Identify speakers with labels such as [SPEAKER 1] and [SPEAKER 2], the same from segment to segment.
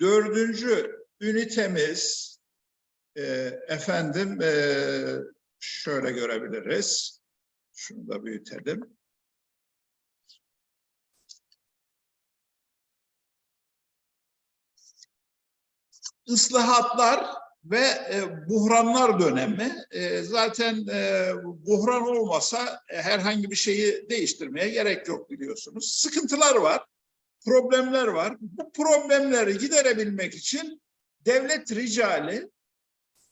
[SPEAKER 1] dördüncü ünitemiz e, efendim e, şöyle görebiliriz. Şunu da büyütelim. Islahatlar ve e, buhranlar dönemi. E, zaten e, buhran olmasa e, herhangi bir şeyi değiştirmeye gerek yok biliyorsunuz. Sıkıntılar var, problemler var. Bu problemleri giderebilmek için devlet ricali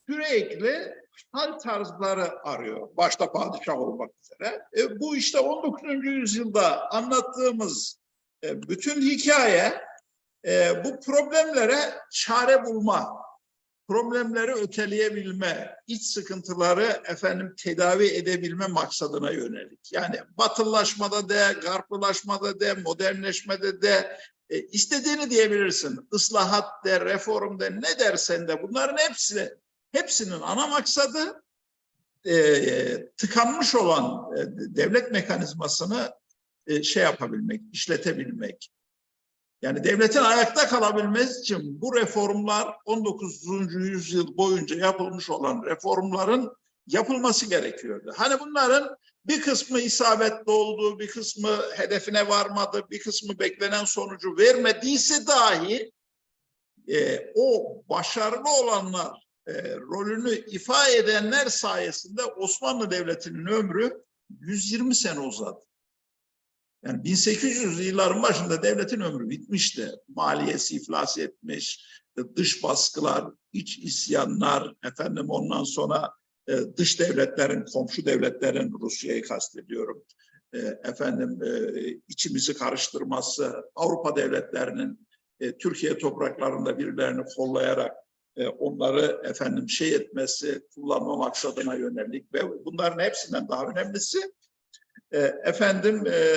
[SPEAKER 1] sürekli hal tarzları arıyor. Başta padişah olmak üzere. E, bu işte 19. yüzyılda anlattığımız e, bütün hikaye e, bu problemlere çare bulma, problemleri öteleyebilme, iç sıkıntıları efendim tedavi edebilme maksadına yönelik. Yani batılılaşmada de, garplılaşmada de, modernleşmede de e, istediğini diyebilirsin. Islahat de, reform de, ne dersen de bunların hepsi hepsinin ana maksadı e, tıkanmış olan e, devlet mekanizmasını e, şey yapabilmek, işletebilmek. Yani devletin ayakta kalabilmesi için bu reformlar 19. yüzyıl boyunca yapılmış olan reformların yapılması gerekiyordu. Hani bunların bir kısmı isabetli oldu, bir kısmı hedefine varmadı, bir kısmı beklenen sonucu vermediyse dahi e, o başarılı olanlar, e, rolünü ifa edenler sayesinde Osmanlı Devleti'nin ömrü 120 sene uzadı. Yani 1800'lü yılların başında devletin ömrü bitmişti. Maliyesi iflas etmiş, dış baskılar, iç isyanlar, efendim ondan sonra e, dış devletlerin, komşu devletlerin, Rusya'yı kastediyorum, e, efendim e, içimizi karıştırması, Avrupa devletlerinin e, Türkiye topraklarında birilerini kollayarak e, onları efendim şey etmesi, kullanma maksadına yönelik ve bunların hepsinden daha önemlisi e, efendim e,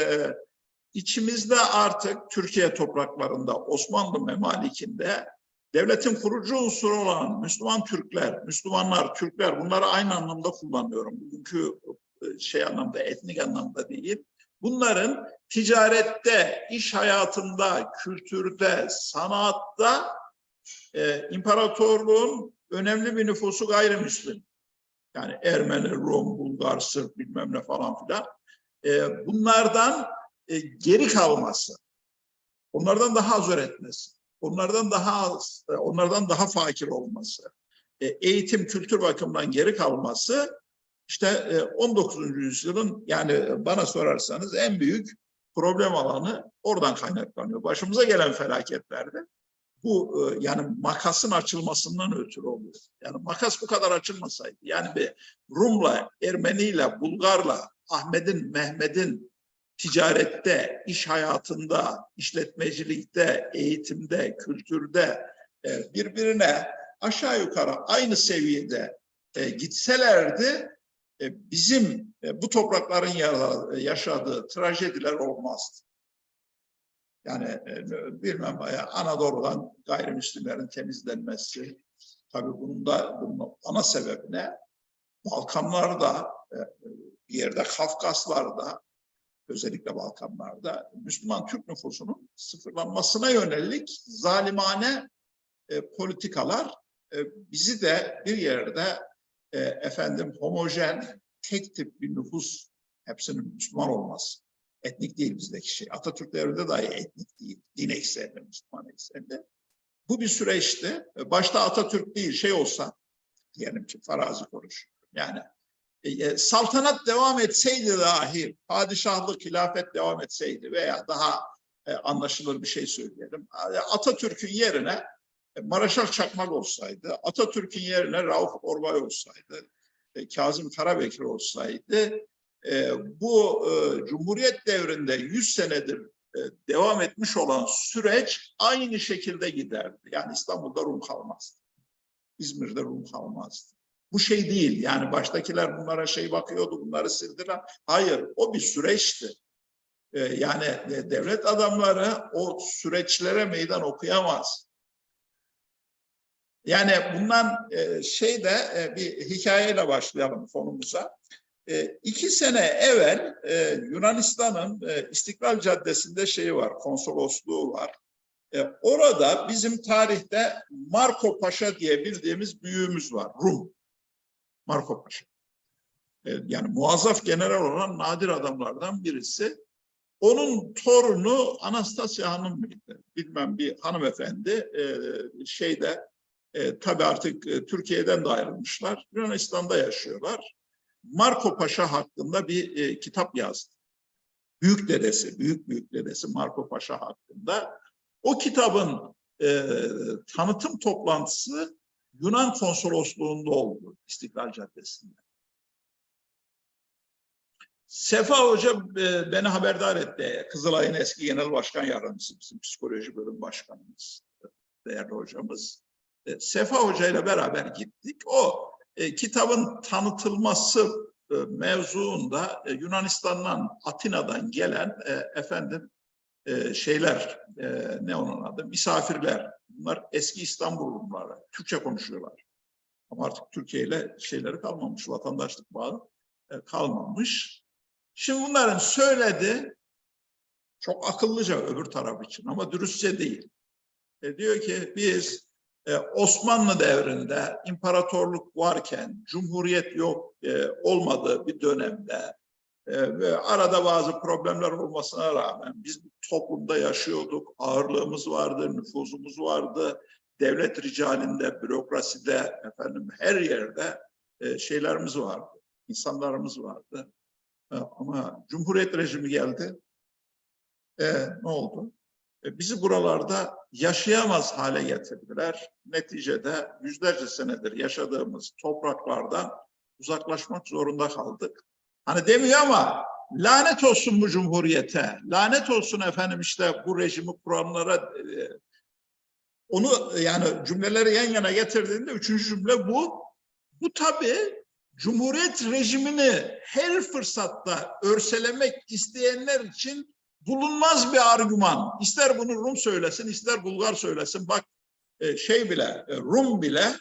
[SPEAKER 1] içimizde artık Türkiye topraklarında Osmanlı memalikinde devletin kurucu unsuru olan Müslüman Türkler, Müslümanlar, Türkler bunları aynı anlamda kullanıyorum. Bugünkü e, şey anlamda, etnik anlamda değil. Bunların ticarette, iş hayatında, kültürde, sanatta e, imparatorluğun önemli bir nüfusu gayrimüslim. Yani Ermeni, Rum, Bulgar, Sırp bilmem ne falan filan. E, bunlardan e, geri kalması, onlardan daha az öğretmesi, onlardan daha az, e, onlardan daha fakir olması, eğitim, kültür bakımından geri kalması işte e, 19. yüzyılın yani bana sorarsanız en büyük problem alanı oradan kaynaklanıyor. Başımıza gelen felaketlerde bu yani makasın açılmasından ötürü oluyor. Yani makas bu kadar açılmasaydı yani bir Rum'la, Ermeni'yle, Bulgar'la, Ahmet'in, Mehmet'in ticarette, iş hayatında, işletmecilikte, eğitimde, kültürde e, birbirine aşağı yukarı aynı seviyede e, gitselerdi bizim bu toprakların yaşadığı trajediler olmazdı. Yani e, bilmem Anadolu'dan gayrimüslimlerin temizlenmesi, tabii bunun da bunun ana sebebi ne? Balkanlarda, e, bir yerde Kafkaslarda, özellikle Balkanlarda Müslüman Türk nüfusunun sıfırlanmasına yönelik zalimane e, politikalar e, bizi de bir yerde e, efendim homojen, tek tip bir nüfus hepsinin Müslüman olması Etnik değil bizdeki şey. Atatürk devrinde dahi etnik değil. Din eksenli, Müslüman eksenli. Bu bir süreçti. Başta Atatürk değil şey olsa, diyelim ki farazi konuşuyorum. Yani e, e, saltanat devam etseydi dahi, padişahlık, hilafet devam etseydi veya daha e, anlaşılır bir şey söyleyelim. Atatürk'ün yerine e, Maraşal Çakmak olsaydı, Atatürk'ün yerine Rauf Orbay olsaydı, e, Kazım Karabekir olsaydı e, bu e, Cumhuriyet devrinde 100 senedir e, devam etmiş olan süreç aynı şekilde giderdi. Yani İstanbul'da Rum kalmazdı. İzmir'de Rum kalmazdı. Bu şey değil yani baştakiler bunlara şey bakıyordu bunları sildiler. Hayır o bir süreçti. E, yani devlet adamları o süreçlere meydan okuyamaz. Yani bundan e, şey de e, bir hikayeyle başlayalım konumuza. E, iki sene evvel e, Yunanistan'ın e, İstiklal Caddesi'nde şeyi var, konsolosluğu var. Orada bizim tarihte Marco Paşa diye bildiğimiz büyüğümüz var. Rum. Marco Paşa. E, yani muazzaf general olan nadir adamlardan birisi. Onun torunu Anastasya Hanım mıydı? Bilmem bir hanımefendi e, şeyde e, tabii artık Türkiye'den de ayrılmışlar. Yunanistan'da yaşıyorlar. Marco Paşa hakkında bir kitap yazdı. Büyük dedesi, büyük büyük dedesi Marco Paşa hakkında. O kitabın e, tanıtım toplantısı Yunan konsolosluğunda oldu İstiklal Caddesi'nde. Sefa Hoca e, beni haberdar etti. Kızılay'ın eski genel başkan yardımcısı, bizim psikoloji bölüm başkanımız, değerli hocamız. E, Sefa Hoca ile beraber gittik. O e, kitabın tanıtılması mevzuunda Yunanistan'dan, Atina'dan gelen efendim şeyler, ne onun adı, misafirler. Bunlar eski İstanbul Rumları, Türkçe konuşuyorlar. Ama artık Türkiye ile şeyleri kalmamış, vatandaşlık bağı e, kalmamış. Şimdi bunların söyledi, çok akıllıca öbür taraf için ama dürüstçe değil. E, diyor ki biz e, Osmanlı devrinde imparatorluk varken, cumhuriyet yok e, olmadığı bir dönemde ve arada bazı problemler olmasına rağmen biz toplumda yaşıyorduk, ağırlığımız vardı, nüfuzumuz vardı, devlet ricalinde, bürokraside, efendim her yerde e, şeylerimiz vardı, insanlarımız vardı. E, ama Cumhuriyet rejimi geldi. E, ne oldu? E, bizi buralarda yaşayamaz hale getirdiler. Neticede yüzlerce senedir yaşadığımız topraklardan uzaklaşmak zorunda kaldık. Hani demiyor ama lanet olsun bu cumhuriyete, lanet olsun efendim işte bu rejimi kuranlara. E, onu yani cümleleri yan yana getirdiğinde üçüncü cümle bu. Bu tabii Cumhuriyet rejimini her fırsatta örselemek isteyenler için bulunmaz bir argüman. İster bunu Rum söylesin, ister Bulgar söylesin. Bak e, şey bile, e, Rum bile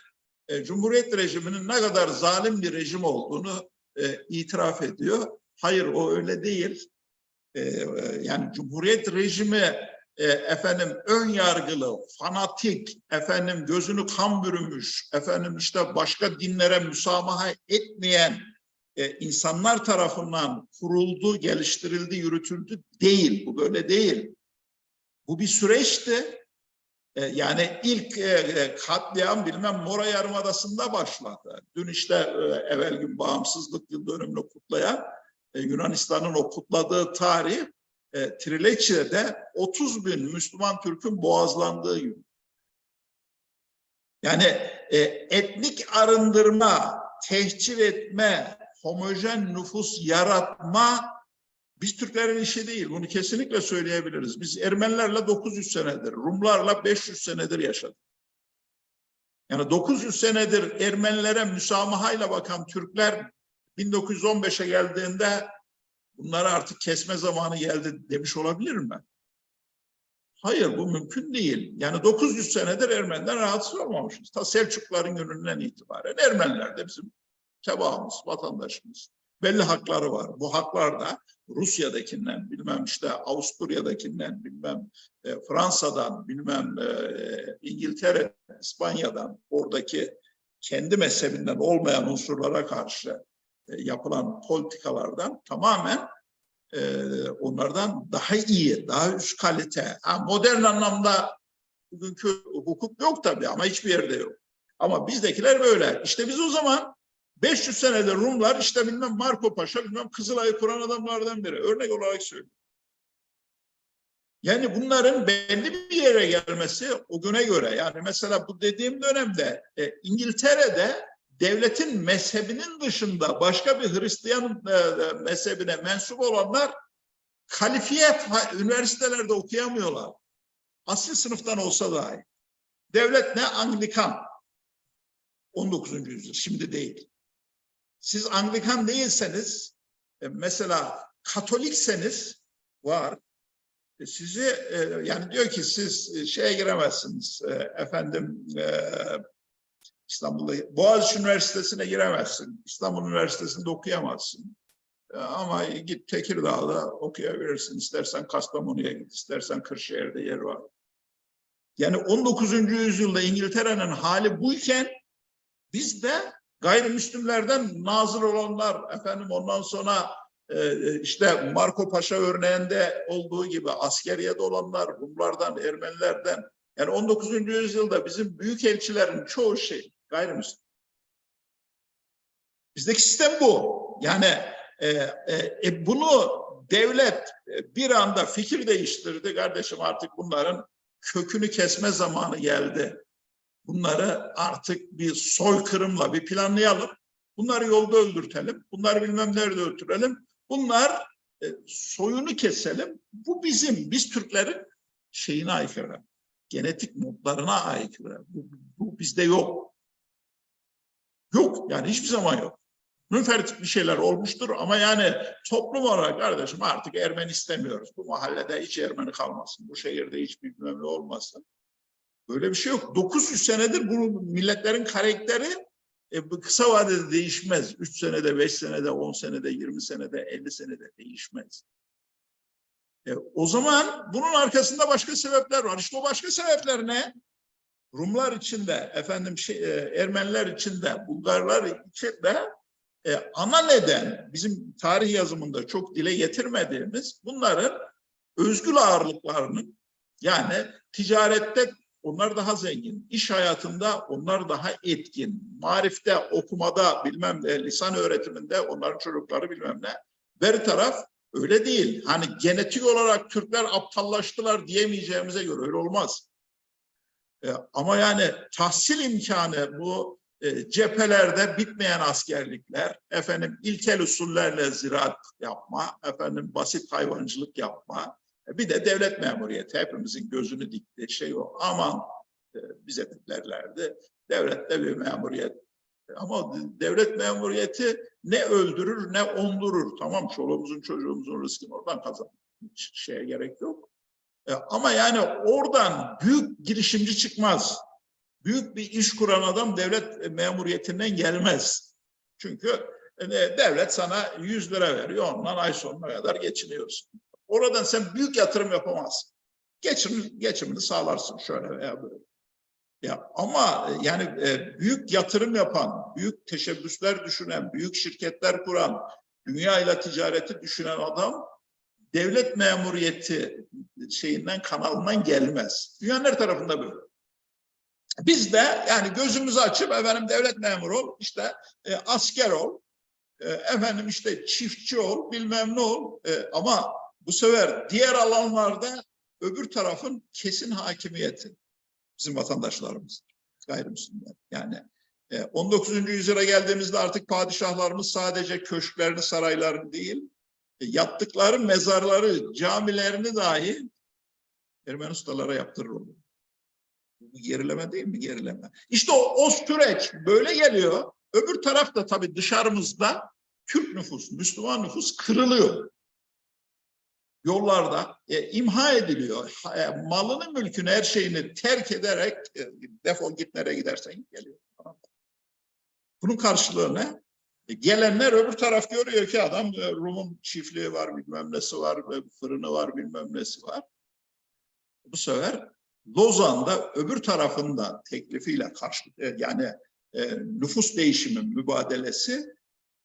[SPEAKER 1] Cumhuriyet rejiminin ne kadar zalim bir rejim olduğunu itiraf ediyor. Hayır o öyle değil. Yani Cumhuriyet rejimi efendim ön yargılı, fanatik, efendim gözünü kan bürümüş, efendim işte başka dinlere müsamaha etmeyen e, insanlar tarafından kuruldu, geliştirildi, yürütüldü değil. Bu böyle değil. Bu bir süreçti. E, yani ilk e, katliam bilmem Mora Yarımadası'nda başladı. Dün işte e, evvel gün bağımsızlık yıl dönümünü kutlayan e, Yunanistan'ın o kutladığı tarih e, Trileçi'de 30 bin Müslüman Türk'ün boğazlandığı gün. Yani e, etnik arındırma, tehcir etme, homojen nüfus yaratma biz Türklerin işi değil. Bunu kesinlikle söyleyebiliriz. Biz Ermenilerle 900 senedir, Rumlarla 500 senedir yaşadık. Yani 900 senedir Ermenilere müsamahayla bakan Türkler 1915'e geldiğinde bunlara artık kesme zamanı geldi demiş olabilir mi? Hayır bu mümkün değil. Yani 900 senedir Ermeniler rahatsız olmamışız. Ta Selçukluların gününden itibaren Ermeniler de bizim tebaamız, vatandaşımız. Belli hakları var. Bu haklar da Rusya'dakinden, bilmem işte Avusturya'dakinden, bilmem e, Fransa'dan, bilmem e, İngiltere, İspanya'dan, oradaki kendi mezhebinden olmayan unsurlara karşı e, yapılan politikalardan tamamen e, onlardan daha iyi, daha üst kalite. Ha, modern anlamda bugünkü hukuk yok tabii ama hiçbir yerde yok. Ama bizdekiler böyle. İşte biz o zaman 500 senedir Rumlar işte bilmem Marco Paşa bilmem Kızılay'ı kuran adamlardan biri. Örnek olarak söylüyorum. Yani bunların belli bir yere gelmesi o güne göre yani mesela bu dediğim dönemde e, İngiltere'de devletin mezhebinin dışında başka bir Hristiyan e, e mezhebine mensup olanlar kalifiyet üniversitelerde okuyamıyorlar. Asil sınıftan olsa dahi. Devlet ne? Anglikan. 19. yüzyıl. Şimdi değil. Siz Anglikan değilseniz, e, mesela Katolikseniz var. E, sizi e, yani diyor ki siz şeye giremezsiniz efendim İstanbul'da Boğaziçi Üniversitesi'ne giremezsin. İstanbul Üniversitesi'nde okuyamazsın. Ama git Tekirdağ'da okuyabilirsin. İstersen Kastamonu'ya git, istersen Kırşehir'de yer var. Yani 19. yüzyılda İngiltere'nin hali buyken biz de gayrimüslimlerden nazır olanlar efendim ondan sonra e, işte Marco Paşa örneğinde olduğu gibi askeriyede olanlar Rumlardan, Ermenilerden yani 19. yüzyılda bizim büyük elçilerin çoğu şey gayrimüslim. Bizdeki sistem bu. Yani e, e, e, bunu devlet e, bir anda fikir değiştirdi kardeşim artık bunların kökünü kesme zamanı geldi. Bunları artık bir soykırımla bir planlayalım. Bunları yolda öldürtelim. Bunları bilmem nerede öldürelim. Bunlar e, soyunu keselim. Bu bizim, biz Türklerin şeyine aykırı. Genetik modlarına aykırı. Bu, bu bizde yok. Yok yani hiçbir zaman yok. Münferit bir şeyler olmuştur ama yani toplum olarak kardeşim artık Ermeni istemiyoruz. Bu mahallede hiç Ermeni kalmasın. Bu şehirde hiç bilmem ne olmasın. Böyle bir şey yok. 900 senedir bu milletlerin karakteri e, kısa vadede değişmez. 3 senede, 5 senede, 10 senede, 20 senede, 50 senede değişmez. E, o zaman bunun arkasında başka sebepler var. İşte o başka sebepler ne? Rumlar içinde, efendim şey, e, Ermeniler içinde, Bulgarlar içinde e, ana neden bizim tarih yazımında çok dile getirmediğimiz bunların özgül ağırlıklarının yani ticarette onlar daha zengin, iş hayatında onlar daha etkin, marifte, okumada bilmem ne, lisan öğretiminde onların çocukları bilmem ne. Bir taraf öyle değil. Hani genetik olarak Türkler aptallaştılar diyemeyeceğimize göre öyle olmaz. E, ama yani tahsil imkanı bu e, cephelerde bitmeyen askerlikler, efendim ilkel usullerle ziraat yapma, efendim basit hayvancılık yapma, bir de devlet memuriyeti hepimizin gözünü diktiği şey o. Aman e, bize derlerdi. Devlette bir memuriyet. Ama devlet memuriyeti ne öldürür ne ondurur. Tamam çoluğumuzun çocuğumuzun rızkını oradan kazan. Hiç şeye gerek yok. E, ama yani oradan büyük girişimci çıkmaz. Büyük bir iş kuran adam devlet memuriyetinden gelmez. Çünkü e, devlet sana 100 lira veriyor. Ondan ay sonuna kadar geçiniyorsun. Oradan sen büyük yatırım yapamazsın. Geçim, geçimini sağlarsın şöyle veya böyle. Ya ama yani e, büyük yatırım yapan, büyük teşebbüsler düşünen, büyük şirketler kuran, dünya ile ticareti düşünen adam devlet memuriyeti şeyinden kanalından gelmez. Dünyanın her tarafında böyle. Biz de yani gözümüzü açıp efendim devlet memuru ol, işte e, asker ol, e, efendim işte çiftçi ol, bilmem ne ol. E, ama bu sefer diğer alanlarda öbür tarafın kesin hakimiyeti bizim vatandaşlarımız, gayrimüslimler. Yani 19. E, yüzyıla geldiğimizde artık padişahlarımız sadece köşklerini, saraylarını değil, e, yaptıkları mezarları, camilerini dahi Ermeni ustalara yaptırır onu. Bu gerileme değil mi? Gerileme. İşte o, o süreç böyle geliyor. Öbür tarafta tabii dışarımızda Türk nüfus, Müslüman nüfus kırılıyor yollarda e, imha ediliyor. E, malını, mülkünü, her şeyini terk ederek e, defol git nereye gidersen geliyor. Bunun karşılığı ne? E, gelenler öbür taraf görüyor ki adam e, Rum'un çiftliği var, bilmem nesi var, e, fırını var, bilmem nesi var. Bu sefer Lozan'da öbür tarafında teklifiyle karşı e, yani e, nüfus değişimi mübadelesi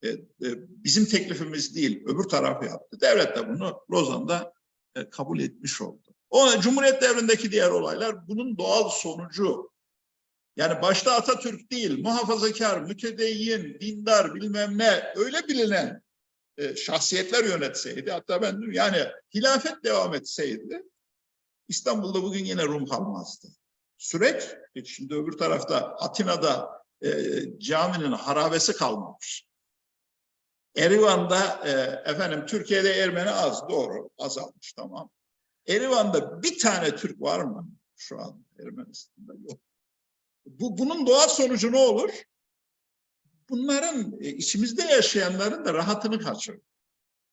[SPEAKER 1] e, e, bizim teklifimiz değil, öbür tarafı yaptı. Devlet de bunu Lozan'da e, kabul etmiş oldu. O Cumhuriyet devrindeki diğer olaylar bunun doğal sonucu. Yani başta Atatürk değil, muhafazakar, mütedeyyin, dindar bilmem ne öyle bilinen şahsiyetler yönetseydi, hatta ben yani hilafet devam etseydi İstanbul'da bugün yine Rum kalmazdı. Süreç, şimdi öbür tarafta Atina'da e, caminin harabesi kalmamış. Erivan'da e, efendim Türkiye'de Ermeni az doğru azalmış tamam. Erivan'da bir tane Türk var mı şu an Ermenistan'da yok. Bu bunun doğal sonucu ne olur? Bunların e, içimizde yaşayanların da rahatını kaçırır.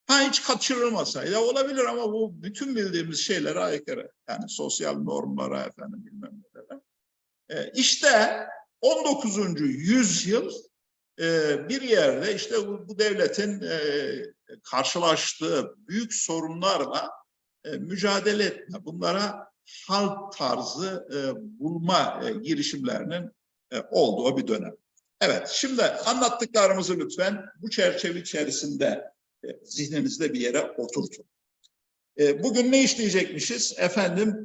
[SPEAKER 1] Ha hiç kaçırılmasaydı olabilir ama bu bütün bildiğimiz şeylere aykırı. Yani sosyal normlara efendim bilmem nelere. E, işte 19. yüzyıl bir yerde işte bu, devletin e, karşılaştığı büyük sorunlarla e, mücadele etme, bunlara hal tarzı e, bulma girişimlerinin olduğu bir dönem. Evet, şimdi anlattıklarımızı lütfen bu çerçeve içerisinde zihninizde bir yere oturtun. Bugün ne işleyecekmişiz? Efendim